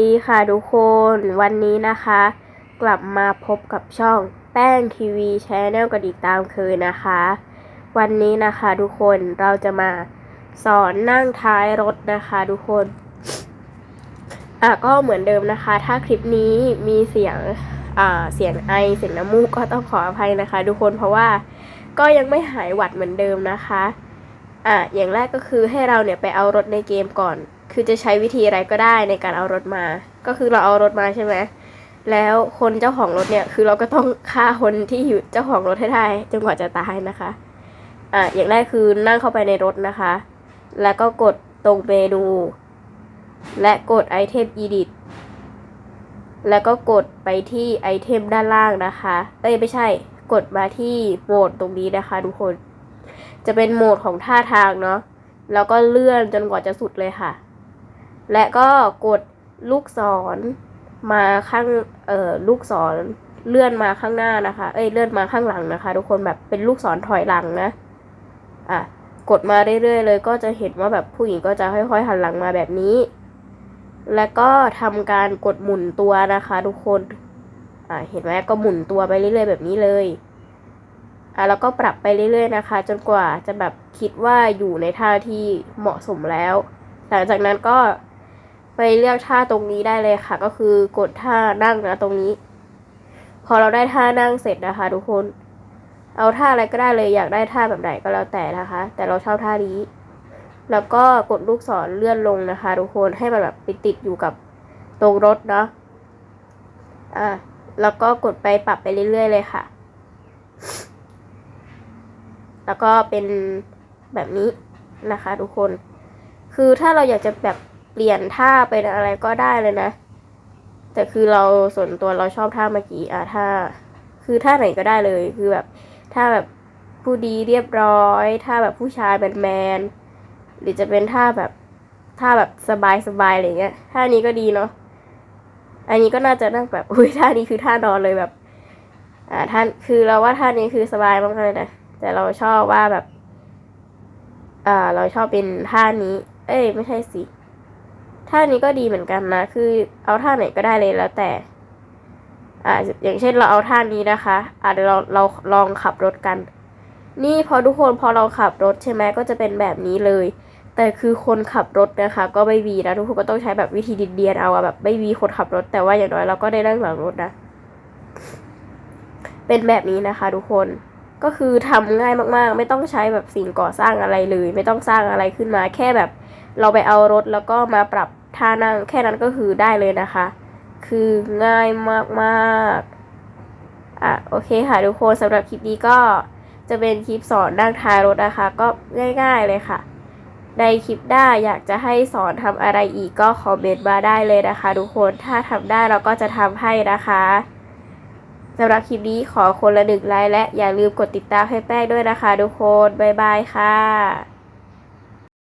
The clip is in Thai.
ดีค่ะทุกคนวันนี้นะคะ กลับมาพบกับช่องแป้งทีวีชแนลกันอีกตามเคยนะคะ วันนี้นะคะทุกคนเราจะมาสอนนั่งท้ายรถนะคะทุกคนอะก็เหมือนเดิมนะคะ ถ้าคลิปนี้มีเสียงอ่าเสียงไอเสียงน้ำมูกก็ต้องขออภัยนะคะ ทุกคนเพราะว่าก็ยังไม่หายหวัดเหมือนเดิมนะคะอะอย่างแรกก็คือให้เราเนี่ยไปเอารถในเกมก่อน คือจะใช้วิธีอะไรก็ได้ในการเอารถมา ก็คือเราเอารถมาใช่ไหมแล้วคนเจ้าของรถเนี่ยคือเราก็ต้องฆ่าคนที่อยู่เจ้าของรถให้ได้จนกว่าจะตายนะคะอะอย่างแรกคือนั่งเข้าไปในรถนะคะ แล้วก็กดตรงเมนู และกดไอเทม edit แล้วก็กดไปที่ไอเทมด้านล่างนะคะ เอ้ยไม่ใช่ กดมาที่โหมดตรงนี้นะคะทุกคน จะเป็นโหมดของท่าทางเนาะ แล้วก็เลื่อนจนกว่าจะสุดเลยค่ะ และก็กดลูกศรมาข้างเอ่อลูกศรเลื่อนมาข้างหน้านะคะ เอ้ยเลื่อนมาข้างหลังนะคะ ทุกคนแบบเป็นลูกศรถอยหลังนะ อะกดมาเรื่อยๆเลยก็จะเห็นว่าแบบผู้หญิงก็จะค่อยๆหันหลังมาแบบนี้ แล้วก็ทำการกดหมุนตัวนะคะ ทุกคน อ่าเห็นไหมก็หมุนตัวไปเรื่อยๆแบบนี้เลยอะแล้วก็ปรับไปเรื่อยๆนะคะ จนกว่าจะแบบคิดว่าอยู่ในท่าที่เหมาะสมแล้ว หลังจากนั้นก็ ไปเลือกท่าตรงนี้ได้เลยค่ะ ก็คือกดท่านั่งนะตรงนี้ พอเราได้ท่านั่งเสร็จนะคะ ทุกคน เอาท่าอะไรก็ได้เลยอยากได้ท่าแบบไหนก็แล้วแต่นะคะ แต่เราชอบท่านี้ แล้วก็กดลูกศรเลื่อนลงนะคะ ทุกคนให้มันแบบไปติดอยู่กับตรงรถเนาะอะแล้วก็กดไปปรับไปเรื่อยๆเลยค่ะ แล้วก็เป็นแบบนี้นะคะ ทุกคน คือถ้าเราอยากจะแบบ เปลี่ยนท่าเป็นอะไรก็ได้เลยนะ แต่คือเราส่วนตัวเราชอบท่าเมื่อกี้อะท่า คือท่าไหนก็ได้เลย คือแบบท่าแบบผู้ดีเรียบร้อย ท่าแบบผู้ชายแมนแมนหรือจะเป็นท่าแบบท่าแบบสบายสบายอะไรเงี้ยท่านี้ก็ดีเนาะอันนี้ก็น่าจะนั่งแบบอุ้ยท่านี้คือท่านอนเลยแบบ อ่าท่านคือเราว่าท่านี้คือสบายมากเลยนะแต่เราชอบว่าแบบ อ่า เราชอบเป็นท่านี้ เอ้ย ไม่ใช่สิ ท่านี้ก็ดีเหมือนกันนะ คือเอาท่าไหนก็ได้เลยแล้วแต่ อ่า อย่างเช่นเราเอาท่านี้นะคะ อ่าเดี๋ยวเราเราลองขับรถกัน นี่พอทุกคนพอเราขับรถใช่ไหมก็จะเป็นแบบนี้เลย แต่คือคนขับรถนะคะ ก็ไม่วีนะทุกคนก็ต้องใช้แบบวิธีดิดเดียนเอาอะแบบไม่วีคนขับรถ แต่ว่าอย่างน้อยเราก็ได้นั่งหลังรถนะ เป็นแบบนี้นะคะ ทุกคน ก็คือทำง่ายมากๆ ไม่ต้องใช้แบบสิ่งก่อสร้างอะไรเลย ไม่ต้องสร้างอะไรขึ้นมา แค่แบบเราไปเอารถแล้วก็มาปรับท่านั่ง แค่นั้นก็คือได้เลยนะคะ คือง่ายมากๆอะโอเคค่ะทุกคนสำหรับคลิปนี้ก็จะเป็นคลิปสอนนั่งท้ายรถนะคะ ก็ง่ายๆเลยค่ะ ในคลิปหน้าอยากจะให้สอนทำอะไรอีกก็คอมเมนต์มาได้เลยนะคะ ทุกคนถ้าทำได้เราก็จะทำให้นะคะ สำหรับคลิปนี้ขอคนละหนึ่งไลค์และอย่าลืมกดติดตามให้แป้งด้วยนะคะทุกคน บ๊ายบายค่ะ